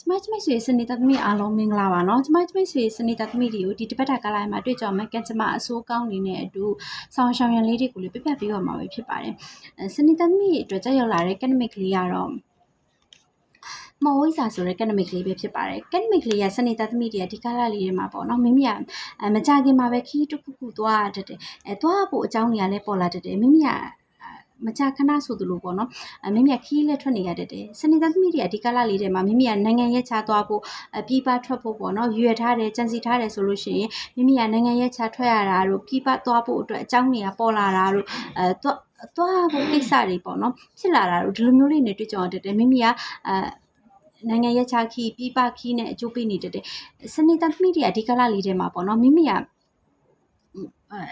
ကျမကျမဆွေစနေတာသမီးအားလုံးမင်္ဂလာပါနော်ကျမကျမဆွေစနေတာသမီးတွေကိုဒီတစ်ပတ်တာကလိုင်းမှာတွေ့ကြမှာကန်ကျမအစိုးကောင်းနေတဲ့အတူဆောင်းရှောင်းရန်လေးတွေကိုလည်းပြပြပေးပါမှာပဲဖြစ်ပါတယ်စနေတာသမီးအတွက်ကြောက်ရောက်လာတဲ့ academic လေးကတော့မော်ဝိစာဆိုတဲ့ academic လေးပဲဖြစ်ပါတယ် academic လေးကစနေတာသမီးတွေကဒီကာလလေးတွေမှာပေါ့နော်မိမိကမကြခင်မှာပဲခီးတစ်ခုခုသွားတတ်တယ်အဲသွားဖို့အကြောင်းကြီးကလည်းပေါ်လာတတ်တယ်မိမိက မကြခဏဆိုသလိုပေါ့နော်အမိမိကခီးလက်ထွက်နေရတတ်တယ်စနေသားသမီးတွေကဒီကာလလေးထဲမှာမိမိကနိုင်ငံရဲ့ခြားသွားဖို့အပြပထွက်ဖို့ပေါ့နော်ရွေထားတယ်ကြံစီထားတယ်ဆိုလို့ရှိရင်မိမိကနိုင်ငံရဲ့ခြားထွက်ရတာတို့ပြပသွားဖို့အတွက်အကြောင်းတွေကပေါ်လာတာတို့အဲသွားသွားဖို့ကိစ္စတွေပေါ့နော်ဖြစ်လာတာတို့ဒီလိုမျိုးလေးနေတွေ့ကြုံရတတ်တယ်မိမိကအဲနိုင်ငံရဲ့ခြားခီးပြပခီးနဲ့အကျိုးပေးနေတတ်တယ်စနေသားသမီးတွေကဒီကာလလေးထဲမှာပေါ့နော်မိမိက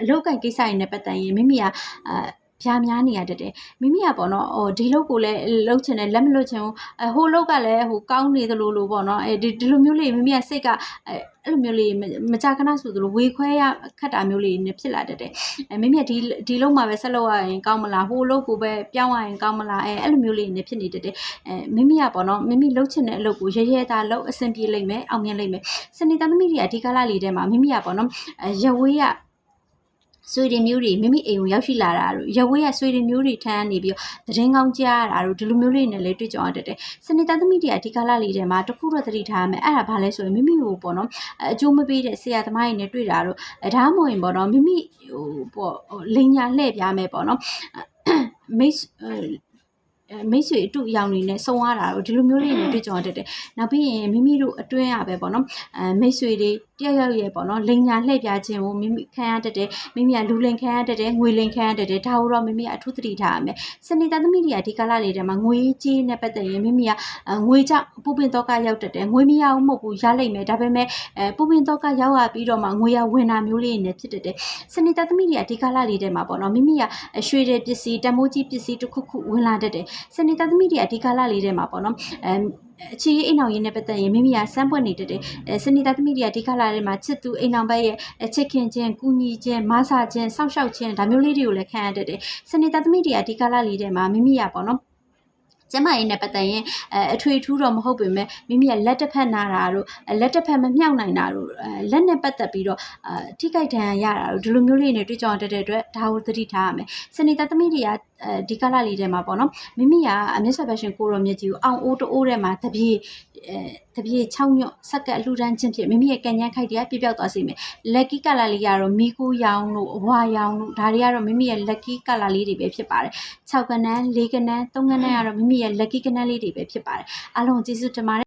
အလောက်ကန်ကိစ္စတွေနဲ့ပတ်သက်ရင်မိမိကအဲ ပြားများနေရတတ်တယ်မိမိကပေါ့နော်ဟိုဒီလောက်ကိုလည်းလှုပ်ချင်တယ်လက်မလှုပ်ချင်ဘူးအဲဟိုလောက်ကလည်းဟိုကောင်းနေသလိုလိုပေါ့နော်အဲဒီဒီလိုမျိုးလေးမိမိကစိတ်ကအဲအဲ့လိုမျိုးလေးမကြခဏဆိုသလိုဝေခွဲရခတ်တာမျိုးလေးနဲ့ဖြစ်လာတတ်တယ်အဲမိမိကဒီဒီလောက်မှာပဲဆက်လုပ်ရရင်ကောင်းမလားဟိုလောက်ကိုပဲပြောင်းရရင်ကောင်းမလားအဲအဲ့လိုမျိုးလေးနဲ့ဖြစ်နေတတ်တယ်အဲမိမိကပေါ့နော်မိမိလှုပ်ချင်တဲ့အလုပ်ကိုရဲရဲသားလှုပ်အဆင်ပြေလိမ့်မယ်အောင်မြင်လိမ့်မယ်စနေသားသမီးတွေကအဒီကာလလေးထဲမှာမိမိကပေါ့နော်အဲရဝေးက ဆွေတွေမျိုးတွေမိမိအိမ်ကိုရောက်ရှိလာတာတို့ရဝေးရဆွေတွေမျိုးတွေထမ်းနေပြီးတော့သတင်းကောင်းကြားရတာတို့ဒီလိုမျိုးလေးနဲ့လည်းတွေ့ကြုံရတတ်တယ်။စနေသားသမီးတွေအဒီကာလလေးထဲမှာတခုတော့သတိထားရမယ်။အဲ့ဒါဘာလဲဆိုရင်မိမိကိုပေါ့နော်အကျိုးမပေးတဲ့ဆရာသမားတွေနဲ့တွေ့တာတို့ဒါမှမဟုတ်ရင်ပေါ့နော်မိမိဟိုပေါ့လိန်ညာလှည့်ပြားမယ်ပေါ့နော်။မိတ်အဲ မိတ်ဆွေအတူအယောင်တွေနဲ့စုံရတာတို့ဒီလိုမျိုးလေးနဲ့တွေ့ကြုံရတတ်တယ်။နောက်ပြီးရင်မိမိတို့အတွင်းရပဲပေါ့နော်။အဲမိတ်ဆွေတွေတယောက်ယောက်ရဲ့ပေါ့နော်လိန်ညာလှည့်ပြခြင်းကိုမိမိခံရတတ်တယ်။မိမိကလူလိန်ခံရတတ်တယ်၊ငွေလိန်ခံရတတ်တယ်။ဒါကိုတော့မိမိကအထူးသတိထားရမယ်။စနေသားသမီးတွေကဒီကာလလေးထဲမှာငွေကြေးနဲ့ပတ်သက်ရင်မိမိကငွေကြောင့်ပူပင်တော့ကရောက်တတ်တယ်။ငွေမရဘူးမဟုတ်ဘူးရလိမ့်မယ်။ဒါပေမဲ့အဲပူပင်တော့ကရောက်ရပြီးတော့မှငွေရဝင်တာမျိုးလေးနဲ့ဖြစ်တတ်တယ်။စနေသားသမီးတွေကဒီကာလလေးထဲမှာပေါ့နော်မိမိကရွှေတဲ့ပစ္စည်းတမိုးကြီးပစ္စည်းတစ်ခုခုဝင်လာတတ်တယ်။စနေသားသမီးတွေကဒီကာလလေးထဲမှာပေါ့နော်အဲအခြေအိမ်အောင်ရေးနဲ့ပတ်သက်ရင်မိမိကစမ်းပွက်နေတတ်တယ်အဲစနီတာသမီးတွေကဒီခလာထဲမှာချစ်သူအိမ်အောင်ဘက်ရဲ့ချစ်ခင်ခြင်းကူညီခြင်းမဆာခြင်းစောင့်ရှောက်ခြင်းဒါမျိုးလေးတွေကိုလည်းခံရတတ်တယ်စနီတာသမီးတွေကဒီခလာလေးထဲမှာမိမိရပေါ့နော်ကျမရေးနဲ့ပတ်သက်ရင်အဲအထွေထူးတော့မဟုတ်ပေမဲ့မိမိကလက်တစ်ဖက်နာတာတို့လက်တစ်ဖက်မမြောက်နိုင်တာတို့အဲလက်နဲ့ပတ်သက်ပြီးတော့အထိကြိုက်ဒဏ်ရာရတာတို့ဒီလိုမျိုးလေးနဲ့တွေ့ကြုံရတဲ့အတွက်ဒါကိုသတိထားရမယ်စနီတာသမီးတွေက အဲဒီကလာလေးထဲမှာပေါ့နော်မိမိကအမြင့်ဆွတ်ဖက်ရှင်ကိုရောမြင့်ကြီးကိုအောင်အိုးတိုးထဲမှာတပြေအဲတပြေ6ညော့ဆက်ကအလှူဒန်းခြင်းဖြင့်မိမိရဲ့ကံဉန်းခိုက်တရားပြပြောက်သွားစေမယ်လက်ကီကလာလေးကတော့မီကူရောင်တို့အဝါရောင်တို့ဒါတွေကတော့မိမိရဲ့လက်ကီကလာလေးတွေပဲဖြစ်ပါတယ်6ကနန်း4ကနန်း3ကနန်းကတော့မိမိရဲ့လက်ကီကနန်းလေးတွေပဲဖြစ်ပါတယ်အားလုံးကျေးဇူးတင်ပါတယ်